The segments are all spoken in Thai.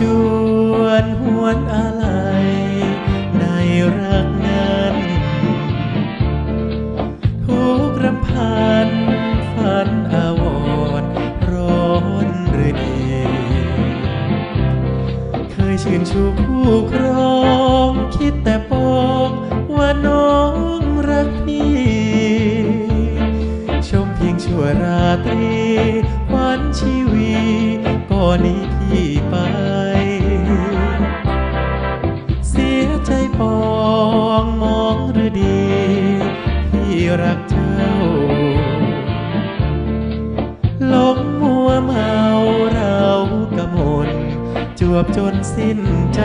จวนหวนอะไรในรักนั้นทุกรำพันฝันอาวรร้อนหรือดีเคยชื่นชูคู่ครองคิดแต่ปองว่าน้องรักพี่ ชมเพียงชั่วราตรีวันชีวี นนี้พี่ไป เสียใจปองมองหรือดี พี่รักเจ้าหลงมัวเมาเรากระมนจวบจนสิ้นใจ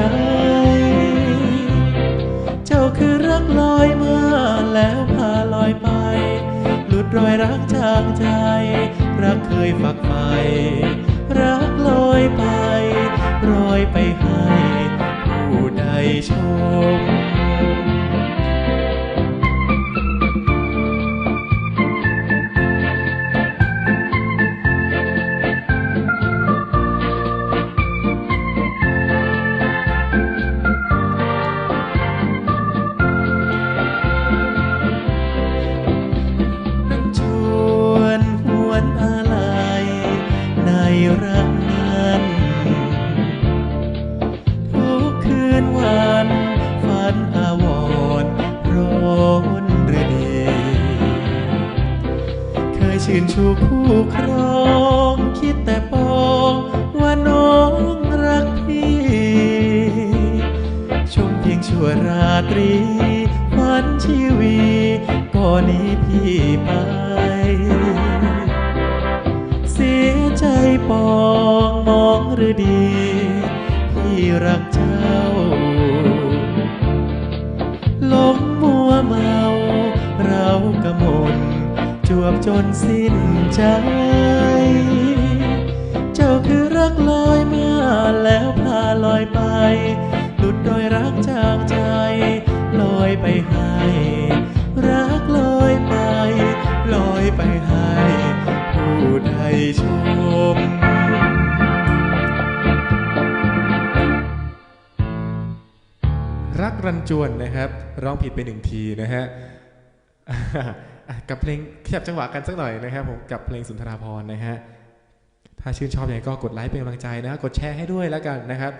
เจ้าคือรักลอยมาแล้วพาลอยไป หลุดรอยรักจางใจ รักเคยฝักใฝ่รักลอยไป ลอยไปให้ผู้ใดชม นชูคู่ครองคิดแต่ปองว่าน้องรักพี่ชมเพียงชั่วราตรีฝันชีวีก่อนนี้พี่ไป เสียใจปองมองหรือดี พี่รัก จวบจนสิ้นใจ เจ้าคือรักลอยมาแล้วพาลอยไป หลุดโดยรักจางใจ ลอยไปให้ รักลอยไป ลอยไปให้ ผู้ใดชมรักรันจวนนะครับ ร้องผิดไปหนึ่งทีนะฮะอะ กับเพลงขยับจังหวะกันสักหน่อยนะครับผมกับเพลงสุนทราพรนะฮะถ้าชื่นชอบยังไงก็กดไลค์เป็นกำลังใจนะกดแชร์ให้ด้วยแล้วกันนะครับ